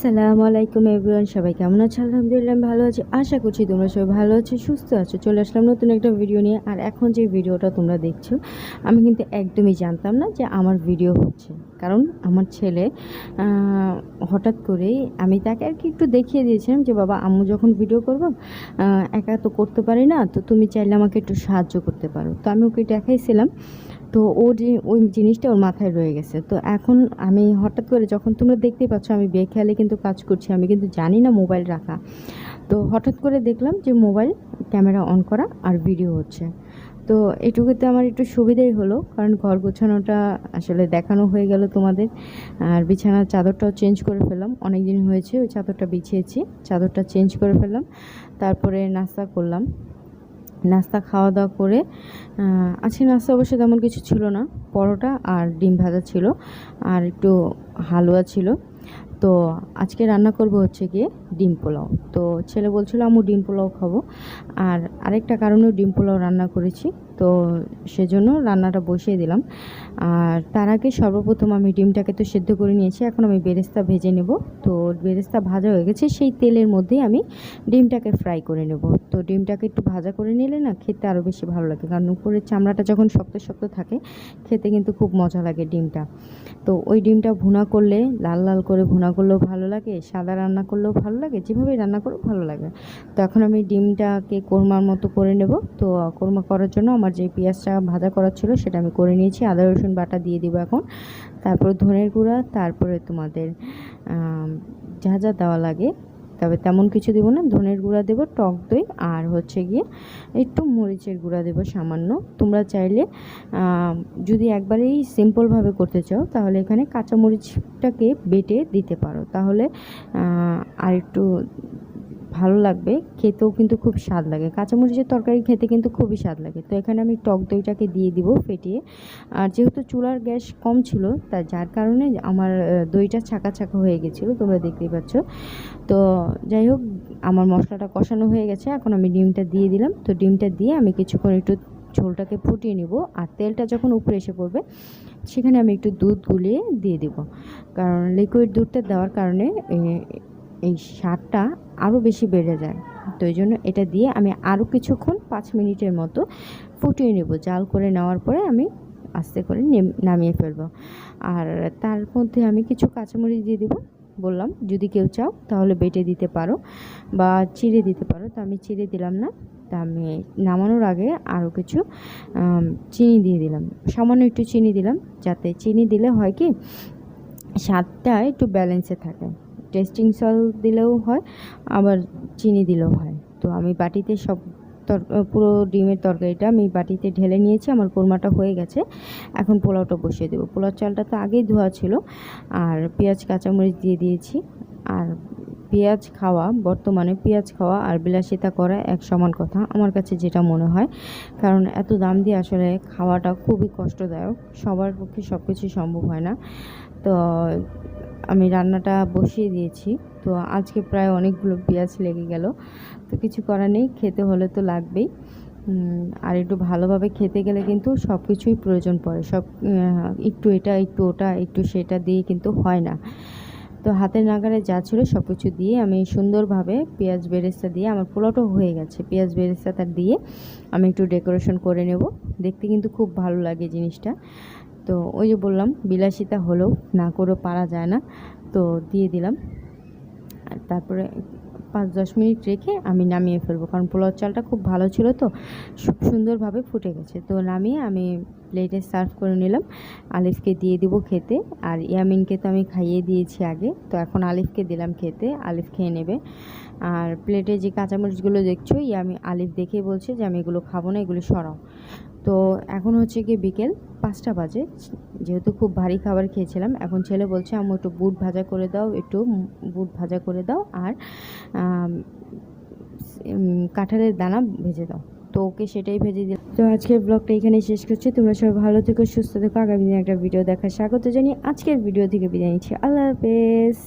আসসালামু আলাইকুম এভরিওয়ান সবাই কেমন আছে? আলহামদুলিল্লাহ ভালো আছি। আশা করছি তোমরা সবাই ভালো আছো, সুস্থ আছো। চলে আসলাম নতুন একটা ভিডিও নিয়ে। আর এখন যে ভিডিওটা তোমরা দেখছ, আমি কিন্তু একদমই জানতাম না যে আমার ভিডিও হচ্ছে। কারণ আমার ছেলে হঠাৎ করেই আমি তাকে আর কি একটু দেখিয়ে দিয়েছিলাম যে, বাবা, আম্মু যখন ভিডিও করব একা তো করতে পারি না। তো তুমি চাইলে আমাকে একটু সাহায্য করতে পারো। তো আমি ওকে দেখাইছিলাম। তো ও ওই জিনিসটা ওর মাথায় রয়ে গেছে। তো এখন আমি হঠাৎ করে যখন তোমরা দেখতেই পাচ্ছ, আমি বেখেয়ালে কিন্তু কাজ করছি, আমি কিন্তু জানি না মোবাইল রাখা। তো হঠাৎ করে দেখলাম যে মোবাইল, ক্যামেরা অন করা আর ভিডিও হচ্ছে। তো এটুকুতে আমার একটু সুবিধাই হলো, কারণ ঘর গোছানোটা আসলে দেখানো হয়ে গেল তোমাদের। আর বিছানার চাদরটাও চেঞ্জ করে ফেললাম। অনেক দিন হয়েছে ওই চাদরটা বিছিয়েছি, চাদরটা চেঞ্জ করে ফেললাম। তারপরে নাস্তা করলাম। নাস্তা খাওয়া দাওয়া করে আছে নাস্তা অবশ্য তেমন কিছু ছিল না, পরোটা আর ডিম ভাজা ছিল আর একটু হালুয়া ছিল। তো আজকে রান্না করব হচ্ছে গিয়ে ডিম পোলাও। তো ছেলে বলছিল আমি ডিম পোলাও খাব। আর আরেকটা কারণেও ডিম পোলাও রান্না করেছি। তো সেজন্য রান্নাটা বসিয়ে দিলাম। আর তার আগে সর্বপ্রথম আমি ডিমটাকে তো সেদ্ধ করে নিয়েছি, এখন আমি বেরেস্তা ভেজে নেব। তো বেরেস্তা ভাজা হয়ে গেছে, সেই তেলের মধ্যেই আমি ডিমটাকে ফ্রাই করে নেব। তো ডিমটাকে একটু ভাজা করে নিলে না খেতে আরও বেশি ভালো লাগে, কারণ উপরের চামড়াটা যখন শক্ত শক্ত থাকে, খেতে কিন্তু খুব মজা লাগে ডিমটা। তো ওই ডিমটা ভুনা করলে, লাল লাল করে ভুনা করলেও ভালো লাগে, সাদা রান্না করলেও ভালো লাগে যেভাবে রান্না করলেও ভালো লাগে। তো এখন আমি ডিমটাকে কোরমার মতো করে নেব। তো কোরমা করার জন্য আমার যে পেঁয়াজটা ভাজা করা ছিল সেটা আমি করে নিয়েছি। আদা, রসুন বাটা দিয়ে দিব এখন। তারপর ধনের গুঁড়া, তারপরে তোমাদের যা যা দেওয়া লাগে। তবে তেমন কিছু দেবো না। ধনের গুঁড়া দেবো, টক দই, আর হচ্ছে গিয়ে একটু মরিচের গুঁড়া দেবো সামান্য। তোমরা চাইলে যদি একবারেই সিম্পলভাবে করতে চাও, তাহলে এখানে কাঁচামরিচটাকে বেটে দিতে পারো। তাহলে আর একটু ভালো লাগবে, খেতেও কিন্তু খুব স্বাদ লাগে। কাঁচামরিচের তরকারি খেতে কিন্তু খুবই স্বাদ লাগে। তো এখানে আমি টক দইটাকে দিয়ে দিব ফেটিয়ে। আর যেহেতু চুলার গ্যাস কম ছিল, তা যার কারণে আমার দইটা ছাকা ছাকা হয়ে গেছিল, তোমরা দেখতেই পাচ্ছ। তো যাই হোক, আমার মশলাটা কষানো হয়ে গেছে। এখন আমি ডিমটা দিয়ে দিলাম। তো ডিমটা দিয়ে আমি কিছুক্ষণ একটু ঝোলটাকে ফুটিয়ে নিব। আর তেলটা যখন উপরে এসে পড়বে, সেখানে আমি একটু দুধ গুলিয়ে দিয়ে দিব। কারণ লিকুইড দুধটা দেওয়ার কারণে এই স্বাদটা আরও বেশি বেড়ে যায়। তো এই জন্য এটা দিয়ে আমি আরও কিছুক্ষণ পাঁচ মিনিটের মতো ফুটিয়ে নেব। জাল করে নেওয়ার পরে আমি আস্তে করে নেম- নামিয়ে ফেলব। আর তার মধ্যে আমি কিছু কাঁচামরিচ দিয়ে দেবো। বললাম, যদি কেউ চাও, তাহলে বেটে দিতে পারো বা চিড়ে দিতে পারো। তো আমি চিড়ে দিলাম না। তা আমি নামানোর আগে আরও কিছু চিনি দিয়ে দিলাম। সামান্য একটু চিনি দিলাম। যাতে চিনি দিলে হয় কি, স্বাদটা একটু ব্যালেন্সে থাকে। টেস্টিং সল্ট দিলেও হয়, আবার চিনি দিলেও হয়। তো আমি বাটিতে সব তর পুরো ডিমের তরকারিটা আমি বাটিতে ঢেলে নিয়েছি, আমার কোরমাটা হয়ে গেছে। এখন পোলাওটা বসিয়ে দেবো। পোলাও চালটা তো আগেই ধোয়া ছিল, আর পেঁয়াজ, কাঁচামরিচ দিয়ে দিয়েছি। আর পেঁয়াজ খাওয়া, বর্তমানে পেঁয়াজ খাওয়া আর বিলাসিতা করা এক সমান কথা, আমার কাছে যেটা মনে হয়। কারণ এত দাম দিয়ে আসলে খাওয়াটা খুবই কষ্টদায়ক, সবার পক্ষে সব কিছু সম্ভব হয় না। তো আমি রান্নাটা বসিয়ে দিয়েছি। তো আজকে প্রায় অনেকগুলো পেঁয়াজ লেগে গেল। তো কিছু করার নেই, খেতে হলে তো লাগবেই। আর একটু ভালোভাবে খেতে গেলে কিন্তু সব কিছুই প্রয়োজন পড়ে। সব একটু এটা, একটু ওটা, একটু সেটা দিয়ে কিন্তু হয় না। তো হাতের নাগারে যা ছিল সব কিছু দিয়ে আমি সুন্দরভাবে পেঁয়াজ বেরেস্তা দিয়ে আমার পোলাওটাও হয়ে গেছে। পেঁয়াজ বেরেস্তাটা দিয়ে আমি একটু ডেকোরেশন করে নেব। দেখতে কিন্তু খুব ভালো লাগে জিনিসটা। তো ওই যে বললাম, বিলাসিতা হলেও না করেও পারা যায় না। তো দিয়ে দিলাম। আর তারপরে পাঁচ দশ মিনিট রেখে আমি নামিয়ে ফেলব, কারণ পোলাও চালটা খুব ভালো ছিল তো সুন্দরভাবে ফুটে গেছে। তো নামিয়ে আমি প্লেটে সার্ভ করে নিলাম। আলিফকে দিয়ে দিব খেতে, আর ইয়ামিনকে তো আমি খাইয়ে দিয়েছি আগে। তো এখন আলিফকে দিলাম খেতে, আলিফ খেয়ে নেবে। আর প্লেটে যে কাঁচামরিচগুলো দেখছ, ইয়ামি, আলিফ দেখেই বলছে যে, আমি এগুলো খাব না, এগুলো সরাও। তো এখন হচ্ছে গিয়ে বিকেল পাঁচটা বাজে। যেহেতু খুব ভারী খাবার খেয়েছিলাম, এখন ছেলে বলছে, আম্মু, একটু বুট ভাজা করে দাও, একটু বুট ভাজা করে দাও আর কাঁঠালের দানা ভেজে দাও। তো ওকে সেটাই ভেজে দিলাম। তো আজকের ব্লগটা এখানেই শেষ করছি। তোমরা সবাই ভালো থেকো, সুস্থ থেকো। আগামী দিনে একটা ভিডিও দেখার স্বাগত জানিয়ে আজকের ভিডিও থেকে বিদায় নিচ্ছি। আল্লাহ হাফেজ।